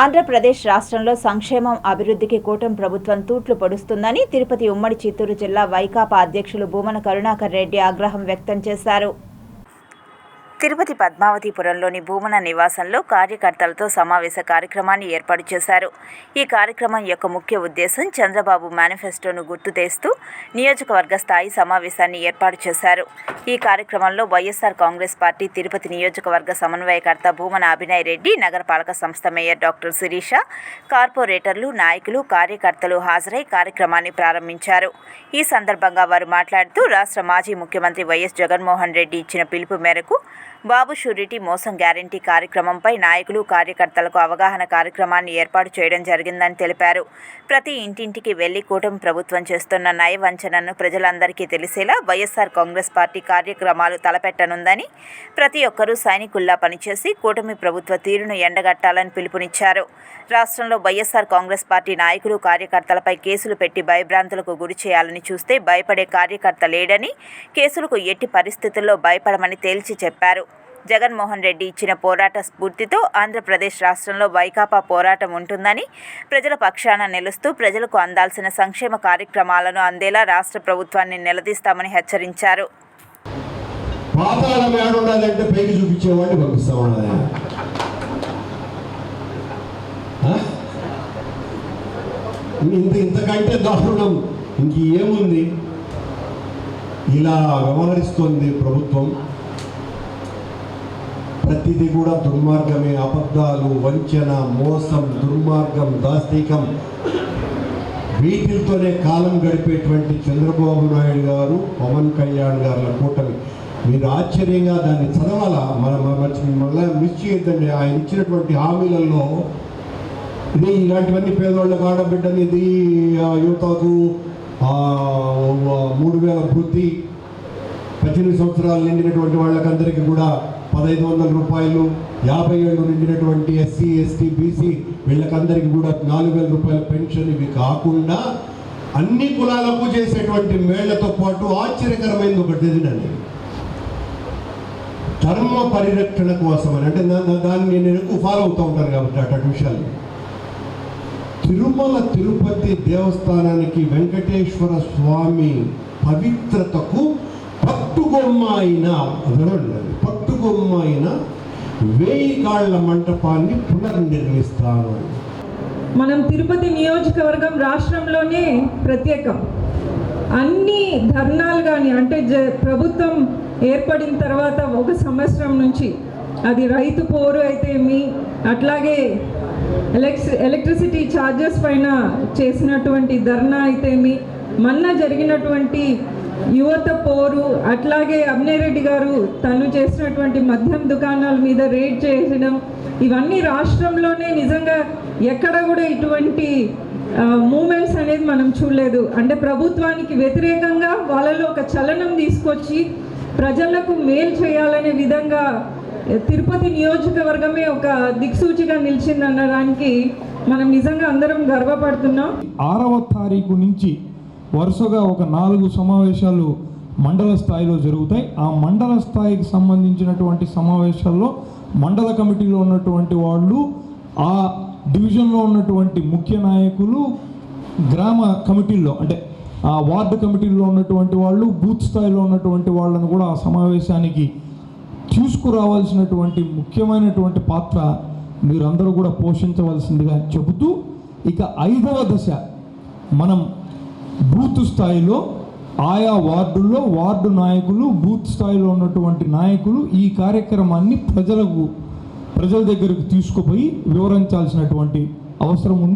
ఆంధ్రప్రదేశ్ రాష్ట్రంలో సంక్షేమం అభివృద్ధికి కూటమి ప్రభుత్వం తూట్లు పొడుస్తుందని తిరుపతి ఉమ్మడి చిత్తూరు జిల్లా వైకాపా అధ్యక్షులు భూమన కరుణాకర్ రెడ్డి ఆగ్రహం వ్యక్తం చేశారు. తిరుపతి పద్మావతిపురంలోని భూమన నివాసంలో కార్యకర్తలతో సమావేశ కార్యక్రమాన్ని ఏర్పాటు చేశారు. ఈ కార్యక్రమం యొక్క ముఖ్య ఉద్దేశం చంద్రబాబు మేనిఫెస్టోను గుర్తు తెస్తూ నియోజకవర్గ స్థాయి సమావేశాన్ని ఏర్పాటు చేశారు. ఈ కార్యక్రమంలో వైఎస్ఆర్ కాంగ్రెస్ పార్టీ తిరుపతి నియోజకవర్గ సమన్వయకర్త భూమన అభినయ్ రెడ్డి నగరపాలక సంస్థ మేయర్ డాక్టర్ శిరీష కార్పొరేటర్లు నాయకులు కార్యకర్తలు హాజరై కార్యక్రమాన్ని ప్రారంభించారు. ఈ సందర్భంగా వారు మాట్లాడుతూ రాష్ట్ర మాజీ ముఖ్యమంత్రి వైఎస్ జగన్మోహన్ రెడ్డి ఇచ్చిన పిలుపు మేరకు బాబు షూరిటీ మోసం గ్యారంటీ కార్యక్రమంపై నాయకులు కార్యకర్తలకు అవగాహన కార్యక్రమాన్ని ఏర్పాటు చేయడం జరిగిందని తెలిపారు. ప్రతి ఇంటింటికి వెళ్ళి కూటమి ప్రభుత్వం చేస్తున్న నయ వంచనను ప్రజలందరికీ తెలిసేలా వైఎస్ఆర్ కాంగ్రెస్ పార్టీ కార్యక్రమాలు తలపెట్టనుందని ప్రతి ఒక్కరూ సైనికుల్లా పనిచేసి కూటమి ప్రభుత్వ తీరును ఎండగట్టాలని పిలుపునిచ్చారు. రాష్ట్రంలో వైఎస్ఆర్ కాంగ్రెస్ పార్టీ నాయకులు కార్యకర్తలపై కేసులు పెట్టి భయభ్రాంతులకు గురి చేయాలని చూస్తే భయపడే కార్యకర్త లేడని కేసులకు ఎట్టి పరిస్థితుల్లో భయపడమని తేల్చి చెప్పారు. జగన్మోహన్ రెడ్డి ఇచ్చిన పోరాట స్ఫూర్తితో ఆంధ్రప్రదేశ్ రాష్ట్రంలో వైకాపా పోరాటం ఉంటుందని ప్రజల పక్షాన నిలుస్తూ ప్రజలకు అందాల్సిన సంక్షేమ కార్యక్రమాలను అందేలా రాష్ట్ర ప్రభుత్వాన్ని నిలదీస్తామని హెచ్చరించారు. ఇంత ఇంతకంటే దారుణం. ఇంకేముంది? ఇలా వ్యవహరిస్తోంది ప్రభుత్వం. ప్రతిదీ కూడా దుర్మార్గమే. అబద్ధాలు వంచన మోసం దుర్మార్గం దాస్తికం. వీటితోనే కాలం గడిపేటువంటి చంద్రబాబు నాయుడు గారు పవన్ కళ్యాణ్ గారుల కూటమి. మీరు ఆశ్చర్యంగా దాన్ని చదవాలా? మన మళ్ళీ మిస్ చేయొద్దండి. ఆయన ఇచ్చినటువంటి హామీలలో ఇది ఇలాంటివన్నీ పేదవాళ్ళకి ఆడబిడ్డని ఇది ఆ, యువతకు ఆ, మూడు వేల వృత్తి పద్దెనిమిది సంవత్సరాలు నిండినటువంటి వాళ్ళకందరికీ కూడా పదహైదు వందల రూపాయలు యాభై ఏళ్ళు నిండినటువంటి ఎస్సీ ఎస్టీ బీసీ వీళ్ళకందరికీ కూడా నాలుగు వేల రూపాయల పెన్షన్ ఇవి కాకుండా అన్ని కులాలకు చేసేటువంటి మేళ్ళతో పాటు ఆశ్చర్యకరమైనది ఒకటి ఎదినండి ధర్మ పరిరక్షణ కోసం అని. అంటే దాన్ని నేను ఎక్కువ ఫాలో అవుతూ ఉంటాను కాబట్టి అటు విషయాలు. తిరుమల తిరుపతి దేవస్థానానికి వెంకటేశ్వర స్వామి పవిత్రతకు పట్టుగొమ్మ అయిన అదనండి బొమ్మైన వేయి కాళ్ళ మంటపాన్ని పునర్నిర్మిస్తాను. మనం తిరుపతి నియోజకవర్గం రాష్ట్రంలోనే ప్రత్యేకం. అన్ని ధర్నాలు కానీ అంటే జ ప్రభుత్వం ఏర్పడిన తర్వాత ఒక సంవత్సరం నుంచి అది రైతు పోరు అయితే మీ అట్లాగే ఎలక్స్ ఎలక్ట్రిసిటీ ఛార్జెస్ పైన చేసినటువంటి ధర్నా అయితేమి మొన్న జరిగినటువంటి యువత పోరు అట్లాగే అభినయరెడ్డి గారు తను చేసినటువంటి మద్యం దుకాణాల మీద రేడ్ చేయడం ఇవన్నీ రాష్ట్రంలోనే నిజంగా ఎక్కడ కూడా ఇటువంటి మూమెంట్స్ అనేది మనం చూడలేదు. అంటే ప్రభుత్వానికి వ్యతిరేకంగా వాళ్ళలో ఒక చలనం తీసుకొచ్చి ప్రజలకు మేలు చేయాలనే విధంగా తిరుపతి నియోజకవర్గమే ఒక దిక్సూచిగా నిలిచిందనడానికి మనం నిజంగా అందరం గర్వపడుతున్నాం. ఆరవ తారీఖు నుంచి వరుసగా ఒక నాలుగు సమావేశాలు మండల స్థాయిలో జరుగుతాయి. ఆ మండల స్థాయికి సంబంధించినటువంటి సమావేశాల్లో మండల కమిటీలో ఉన్నటువంటి వాళ్ళు ఆ డివిజన్లో ఉన్నటువంటి ముఖ్య నాయకులు గ్రామ కమిటీల్లో అంటే ఆ వార్డు కమిటీల్లో ఉన్నటువంటి వాళ్ళు బూత్ స్థాయిలో ఉన్నటువంటి వాళ్ళను కూడా ఆ సమావేశానికి తీసుకురావాల్సినటువంటి ముఖ్యమైనటువంటి పాత్ర మీరందరూ కూడా పోషించవలసిందిగా చెబుతూ ఇక ఐదవ దశ మనం బూత్ స్థాయిలో ఆయా వార్డుల్లో వార్డు నాయకులు బూత్ స్థాయిలో ఉన్నటువంటి నాయకులు ఈ కార్యక్రమాన్ని ప్రజలకు ప్రజల దగ్గరకు తీసుకుపోయి వివరించాల్సినటువంటి అవసరం ఉంది.